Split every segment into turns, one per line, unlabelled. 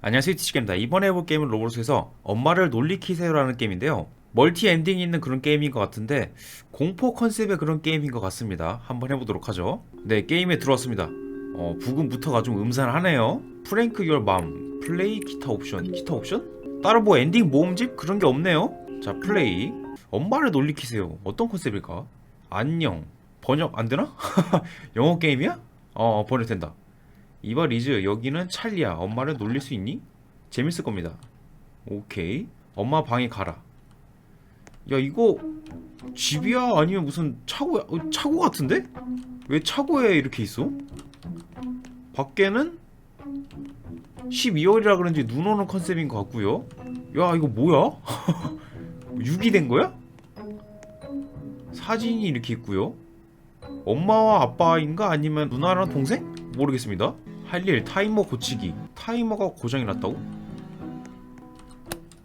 안녕하세요 티치게임입니다. 이번에 해볼 게임은 로봇에서 엄마를 놀리키세요라는 게임인데요. 멀티 엔딩이 있는 그런 게임인 것 같은데 공포 컨셉의 그런 게임인 것 같습니다. 한번 해보도록 하죠. 네 게임에 들어왔습니다. 어 부금부터가 좀 음산하네요. 프랭크 열맘 플레이 기타 옵션 기타 옵션? 따로 뭐 엔딩 모음집? 그런 게 없네요. 자 플레이. 엄마를 놀리키세요. 어떤 컨셉일까? 안녕. 번역 안 되나? 영어 게임이야? 어 번역된다 이봐 리즈 여기는 찰리야 엄마를 놀릴 수 있니? 재밌을 겁니다 오케이 엄마 방에 가라 야 이거 집이야 아니면 무슨 차고야 어, 차고 같은데? 왜 차고에 이렇게 있어? 밖에는 12월이라 그런지 눈 오는 컨셉인 것 같고요 야 이거 뭐야? 6이 된 거야? 사진이 이렇게 있고요 엄마와 아빠인가 아니면 누나랑 동생? 모르겠습니다. 할 일 타이머 고치기. 타이머가 고장이 났다고?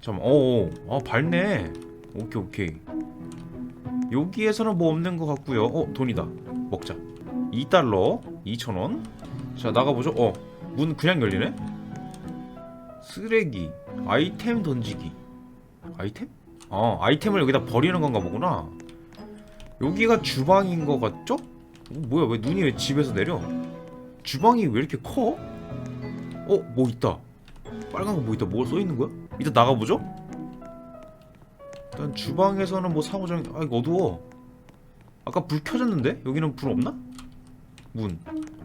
잠깐. 어, 어, 아 밝네. 오케이 오케이. 여기에서는 뭐 없는 것 같고요. 어 돈이다. 먹자. 2달러, 2,000원. 자 나가보죠. 어, 문 그냥 열리네. 쓰레기, 아이템 던지기. 아이템? 어, 아이템을 여기다 버리는 건가 보구나. 여기가 주방인 것 같죠? 어, 뭐야 왜 눈이 왜 집에서 내려? 주방이 왜 이렇게 커? 어? 뭐 있다 빨간 거 뭐 있다 뭐가 써있는 거야? 이따 나가보죠? 일단 주방에서는 뭐 상호작용 아 이거 어두워 아까 불 켜졌는데? 여기는 불 없나? 문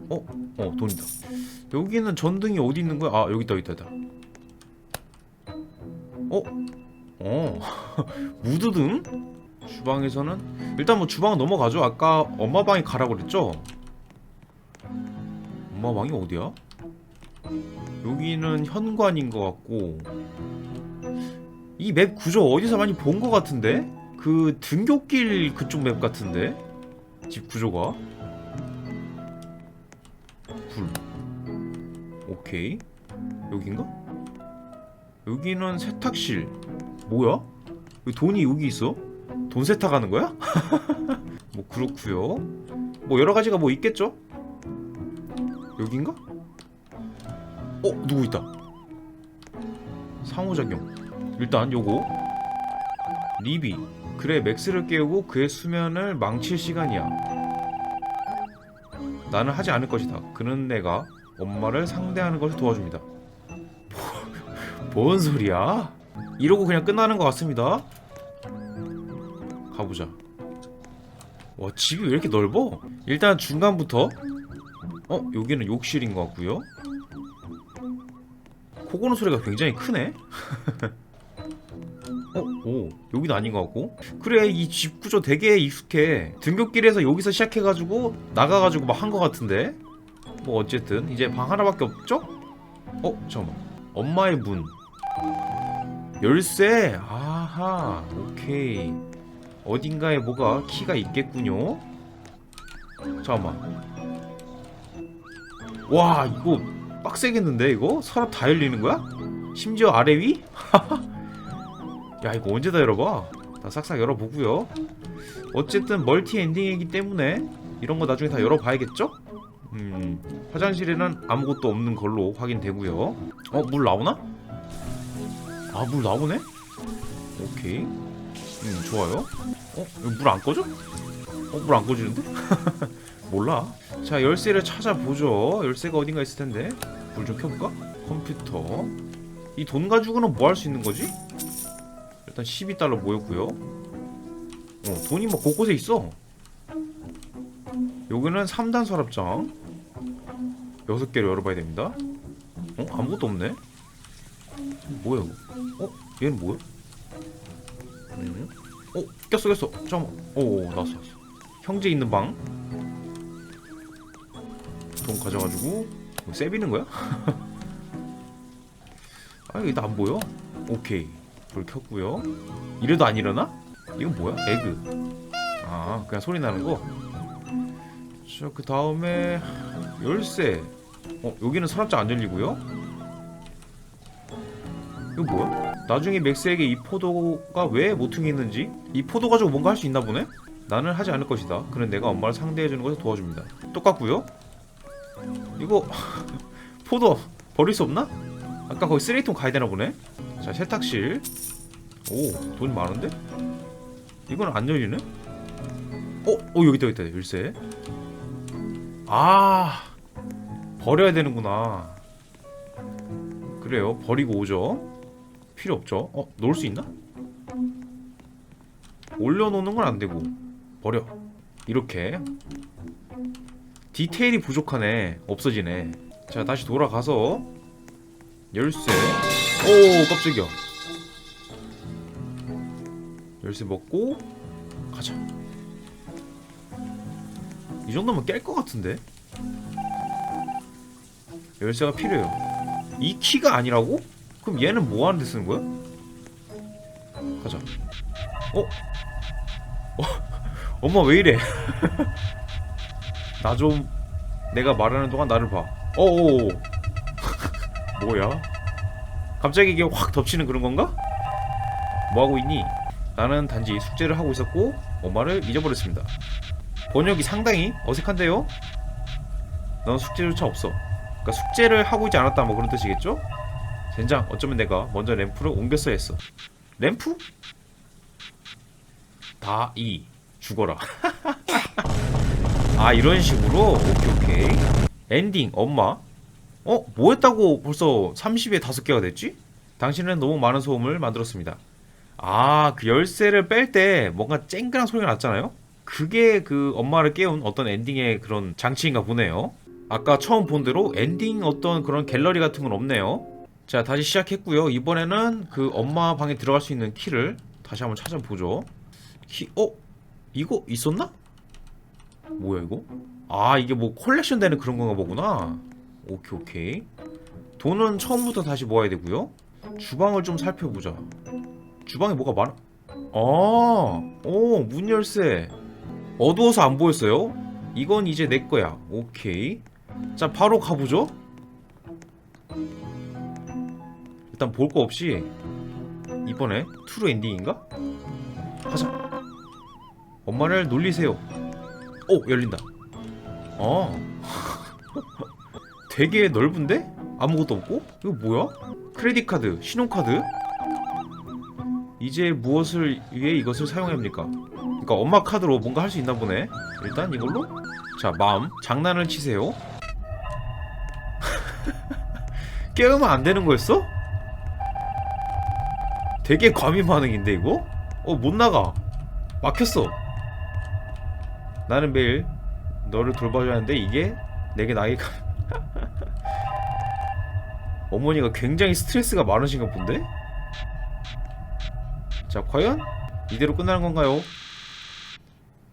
어? 어 돈이다 여기는 전등이 어디 있는 거야? 아 여기 있다 여기 있다. 어? 어 무드등? 주방에서는 일단 뭐 주방 넘어가죠 아까 엄마 방에 가라고 그랬죠? 엄마 방이 어디야? 여기는 현관인 것 같고 이 맵 구조 어디서 많이 본 것 같은데? 그 등굣길 그쪽 맵 같은데? 집 구조가 불 오케이 여긴가? 여기는 세탁실 뭐야? 왜 돈이 여기 있어? 돈 세탁하는 거야? 뭐 그렇구요 뭐 여러 가지가 뭐 있겠죠? 여긴가? 어 누구 있다. 상호작용. 일단 요거. 리비. 그래 맥스를 깨우고 그의 수면을 망칠 시간이야. 나는 하지 않을 것이다. 그는 내가 엄마를 상대하는 것을 도와줍니다. 뭐, 뭔 소리야? 이러고 그냥 끝나는 것 같습니다. 가보자. 와 집이 왜 이렇게 넓어? 일단 중간부터 어 여기는 욕실인 것 같고요. 코 고는 소리가 굉장히 크네? 어? 오 여기는 아닌 것 같고. 그래 이 집 구조 되게 익숙해. 등굣길에서 여기서 시작해가지고 나가가지고 막 한 것 같은데? 뭐 어쨌든 이제 방 하나밖에 없죠? 어 잠깐만. 엄마의 문. 열쇠? 아하 오케이. 어딘가에 뭐가 키가 있겠군요. 잠깐만 와 이거 빡세겠는데 이거? 서랍 다 열리는 거야? 심지어 아래 위? 야 이거 언제 다 열어봐 다 싹싹 열어보고요 어쨌든 멀티 엔딩이기 때문에 이런 거 나중에 다 열어봐야겠죠? 음 화장실에는 아무것도 없는 걸로 확인되고요 어 물 나오나? 아 물 나오네? 오케이 음 좋아요 어? 물 안 꺼져? 어 물 안 꺼지는데? 몰라 자 열쇠를 찾아보죠 열쇠가 어딘가 있을 텐데 불 좀 켜볼까? 컴퓨터 이 돈 가지고는 뭐 할 수 있는 거지? 일단 12달러 모였고요 어 돈이 뭐 곳곳에 있어 여기는 3단 서랍장 6개를 열어봐야 됩니다 어? 아무것도 없네 뭐야 이거 어? 얘는 뭐야? 음? 어? 꼈어 꼈어 잠깐만 오 나왔어 나왔어 형제 있는 방 돈 가져가지고 뭐 세비는 거야? 아 이게 나안 보여? 오케이 불 켰고요 이래도 안 일어나? 이건 뭐야? 에그 아 그냥 소리 나는 거? 자그 다음에 열쇠 어 여기는 서랍장 안 열리고요 이거 뭐야? 나중에 맥스에게 이 포도가 왜 모퉁이 있는지 이 포도 가지고 뭔가 할 수 있나 보네? 나는 하지 않을 것이다 그는 내가 엄마를 상대해주는 것을 도와줍니다 똑같고요 이거 포도 버릴 수 없나? 아까 거기 쓰레기통 가야 되나 보네 자 세탁실 오 돈이 많은데? 이건 안 열리네? 어? 어 여기다 여기다 열쇠 아 버려야 되는구나 그래요 버리고 오죠 필요 없죠 어? 놓을 수 있나? 올려놓는 건 안 되고 버려 이렇게 디테일이 부족하네. 없어지네. 자 다시 돌아가서 열쇠. 오 깜짝이야. 열쇠 먹고 가자. 이 정도면 깰 것 같은데? 열쇠가 필요해요. 이 키가 아니라고? 그럼 얘는 뭐 하는 데 쓰는 거야? 가자. 어? 어? 엄마 왜 이래 나 좀 내가 말하는 동안 나를 봐 어어 뭐야 갑자기 이게 확 덮치는 그런 건가? 뭐 하고 있니? 나는 단지 숙제를 하고 있었고 엄마를 잊어버렸습니다. 번역이 상당히 어색한데요? 넌 숙제조차 없어. 그러니까 숙제를 하고 있지 않았다 뭐 그런 뜻이겠죠? 젠장 어쩌면 내가 먼저 램프를 옮겼어야 했어. 램프? 다이 죽어라. 아 이런 식으로 오케이 오케이 엔딩 엄마 어? 뭐 했다고 벌써 30에 5개가 됐지? 당신은 너무 많은 소음을 만들었습니다. 아, 그 열쇠를 뺄 때 뭔가 쨍그랑 소리가 났잖아요? 그게 그 엄마를 깨운 어떤 엔딩의 그런 장치인가 보네요. 아까 처음 본 대로 엔딩 어떤 그런 갤러리 같은 건 없네요. 자, 다시 시작했고요. 이번에는 그 엄마 방에 들어갈 수 있는 키를 다시 한번 찾아보죠. 키, 어? 이거 있었나? 뭐야 이거? 아, 이게 뭐 컬렉션 되는 그런 건가 보구나. 오케이 오케이. 돈은 처음부터 다시 모아야 되고요. 주방을 좀 살펴보자. 주방에 뭐가 많아? 아오 문 열쇠. 어두워서 안 보였어요? 이건 이제 내 거야. 오케이. 자 바로 가보죠. 일단 볼 거 없이 이번에 트루 엔딩인가? 가자. 엄마를 놀리세요 오 열린다 어 되게 넓은데? 아무것도 없고? 이거 뭐야? 크레딧 카드, 신용카드? 이제 무엇을 위해 이것을 사용해야 합니까? 그러니까 엄마 카드로 뭔가 할 수 있나 보네. 일단 이걸로 자 마음 장난을 치세요. 깨우면 안 되는 거였어? 되게 과민 반응인데 이거? 어 못 나가. 막혔어. 나는 매일 너를 돌봐줘야 하는데 이게 내게 나이가 어머니가 굉장히 스트레스가 많으신가 본데? 자, 과연 이대로 끝나는 건가요?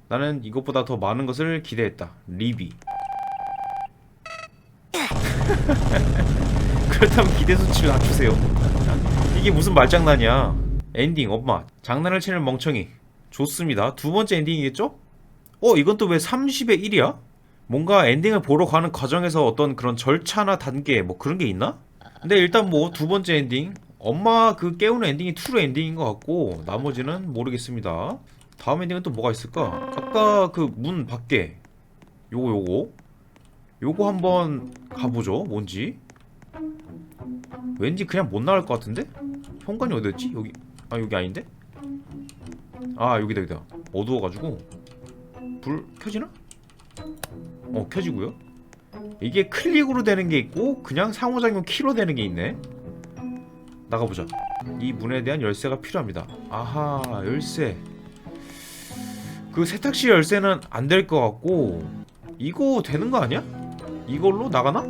나는 이것보다 더 많은 것을 기대했다. 리비. 그렇다면 기대 수치를 낮추세요. 이게 무슨 말장난이야? 엔딩 엄마 장난을 치는 멍청이. 좋습니다. 두 번째 엔딩이겠죠? 어, 이건 또 왜 30의 1이야? 뭔가 엔딩을 보러 가는 과정에서 어떤 그런 절차나 단계 뭐 그런 게 있나? 근데 일단 뭐 두 번째 엔딩 엄마 그 깨우는 엔딩이 트루 엔딩인 것 같고 나머지는 모르겠습니다. 다음 엔딩은 또 뭐가 있을까? 아까 그 문 밖에 요거 요거 요거 한번 가보죠. 뭔지 왠지 그냥 못 나갈 것 같은데? 현관이 어디였지? 여기 아 여기 아닌데? 아 여기다 여기다 어두워가지고 불 켜지나? 어 켜지고요. 이게 클릭으로 되는 게 있고 그냥 상호작용 키로 되는 게 있네. 나가보자. 이 문에 대한 열쇠가 필요합니다. 아하 열쇠. 그 세탁실 열쇠는 안 될 것 같고 이거 되는 거 아니야? 이걸로 나가나?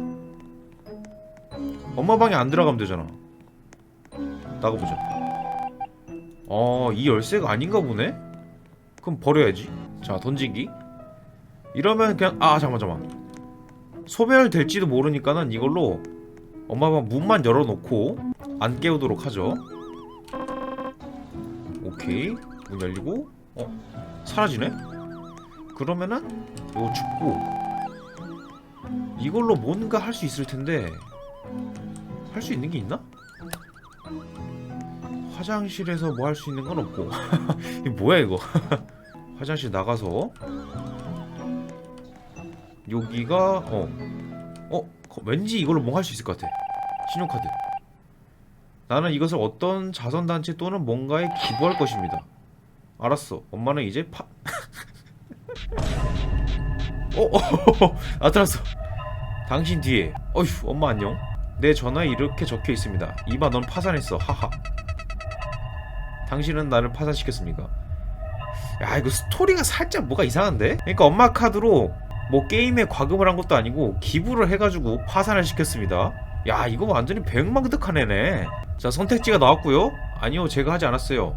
엄마 방에 안 들어가면 되잖아. 나가보자. 어, 이 열쇠가 아닌가 보네? 그럼 버려야지. 자, 던지기. 이러면 그냥 아 잠깐만 잠깐만. 소멸 될지도 모르니까는 이걸로 엄마 방 문만 열어놓고 안 깨우도록 하죠. 오케이. 문 열리고. 어 사라지네? 그러면은 이거 죽고 이걸로 뭔가 할 수 있을 텐데. 할 수 있는 게 있나? 화장실에서 뭐 할 수 있는 건 없고. 이게 뭐야 이거 화장실 나가서 여기가 어, 어 거- 왠지 이걸로 뭐할수 있을 것 같아. 신용카드. 나는 이것을 어떤 자선단체 또는 뭔가에 기부할 것입니다. 알았어. 엄마는 이제 파... 어, 어, 나타났어. 당신 뒤에. 어휴, 엄마 안녕. 내 전화에 이렇게 적혀 있습니다. 이봐, 넌 파산했어. 하하. 당신은 나를 파산시켰습니까? 야, 이거 스토리가 살짝 뭐가 이상한데? 그러니까 엄마 카드로 뭐 게임에 과금을 한 것도 아니고 기부를 해가지고 파산을 시켰습니다. 야, 이거 완전히 백망득한 애네. 자, 선택지가 나왔고요. 아니요, 제가 하지 않았어요.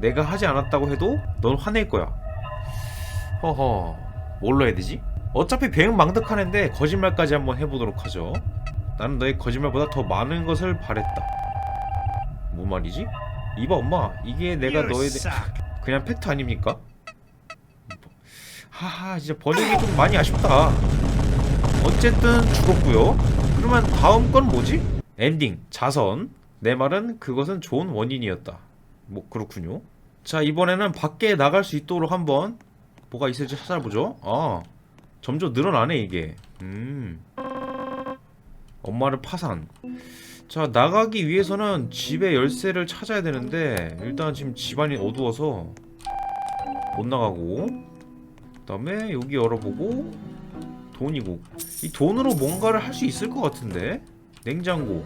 내가 하지 않았다고 해도 넌 화낼 거야. 허허, 뭘로 해야 되지? 어차피 백망득한 애인데 거짓말까지 한번 해보도록 하죠. 나는 너의 거짓말보다 더 많은 것을 바랬다. 뭔 말이지? 이봐 엄마, 이게 내가 너에 대 그냥 팩트 아닙니까? 하하, 진짜 번역이 좀 많이 아쉽다. 어쨌든 죽었고요. 그러면 다음 건 뭐지? 엔딩, 자선. 내 말은 그것은 좋은 원인이었다. 뭐 그렇군요. 자 이번에는 밖에 나갈 수 있도록 한번 뭐가 있을지 찾아보죠. 아 점점 늘어나네 이게. 음. 엄마를 파산. 자 나가기 위해서는 집의 열쇠를 찾아야 되는데 일단 지금 집안이 어두워서 못 나가고 그 다음에 여기 열어보고 돈이고. 이 돈으로 뭔가를 할 수 있을 것 같은데? 냉장고.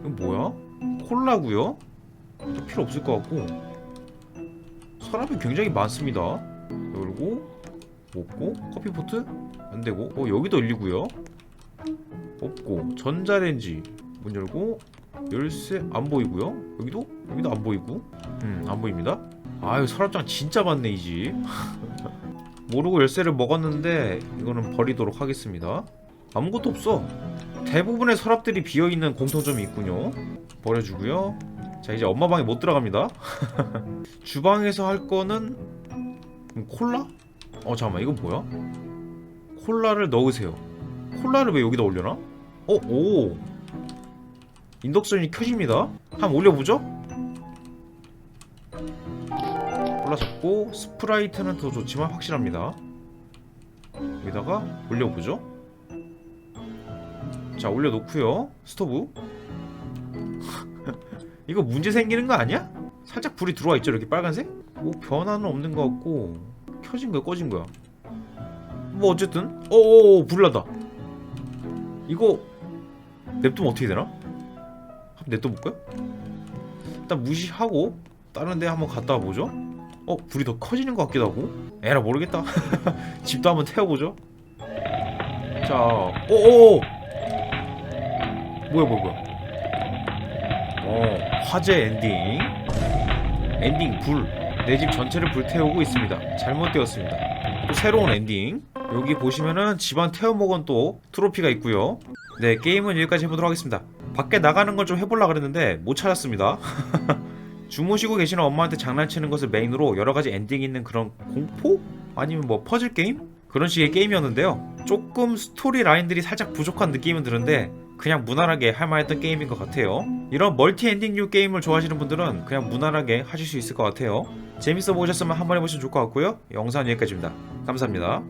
이건 뭐야? 콜라고요? 또 필요 없을 것 같고. 서랍이 굉장히 많습니다. 열고 먹고 커피포트? 안 되고. 어 여기도 열리고요. 없고. 전자레인지 문 열고 열쇠 안 보이고요. 여기도? 여기도 안 보이고. 음 안 보입니다. 아유 서랍장 진짜 많네 이 집. 모르고 열쇠를 먹었는데 이거는 버리도록 하겠습니다. 아무것도 없어. 대부분의 서랍들이 비어있는 공통점이 있군요. 버려주고요. 자 이제 엄마 방에 못 들어갑니다. 주방에서 할 거는 음, 콜라? 어 잠깐만 이건 뭐야? 콜라를 넣으세요. 콜라를 왜 여기다 올려놔? 어? 오 인덕션이 켜집니다. 한번 올려보죠. 콜라 잡고 스프라이트는 더 좋지만 확실합니다. 여기다가 올려보죠. 자 올려놓고요. 스토브. 이거 문제 생기는 거 아니야? 살짝 불이 들어와 있죠 이렇게 빨간색? 뭐 변화는 없는 것 같고 켜진 거야 꺼진 거야? 뭐 어쨌든. 어어어 불 난다. 이거 냅두면 어떻게 되나? 한번 냅둬 볼까요? 일단 무시하고 다른 데 한번 갔다 와보죠. 어 불이 더 커지는 것 같기도 하고. 에라 모르겠다. 집도 한번 태워보죠. 자 오오 뭐야 뭐야 뭐야? 어 화재 엔딩. 엔딩 불. 내 집 전체를 불태우고 있습니다. 잘못되었습니다. 또 새로운 엔딩. 여기 보시면은 집안 태워먹은 또 트로피가 있고요. 네 게임은 여기까지 해보도록 하겠습니다 밖에 나가는 걸 좀 해보려고 그랬는데 못 찾았습니다 주무시고 계시는 엄마한테 장난치는 것을 메인으로 여러 가지 엔딩이 있는 그런 공포? 아니면 뭐 퍼즐 게임? 그런 식의 게임이었는데요. 조금 스토리 라인들이 살짝 부족한 느낌은 드는데 그냥 무난하게 할만했던 게임인 것 같아요. 이런 멀티 엔딩류 게임을 좋아하시는 분들은 그냥 무난하게 하실 수 있을 것 같아요. 재밌어 보셨으면 한번 해보시면 좋을 것 같고요. 영상은 여기까지입니다. 감사합니다.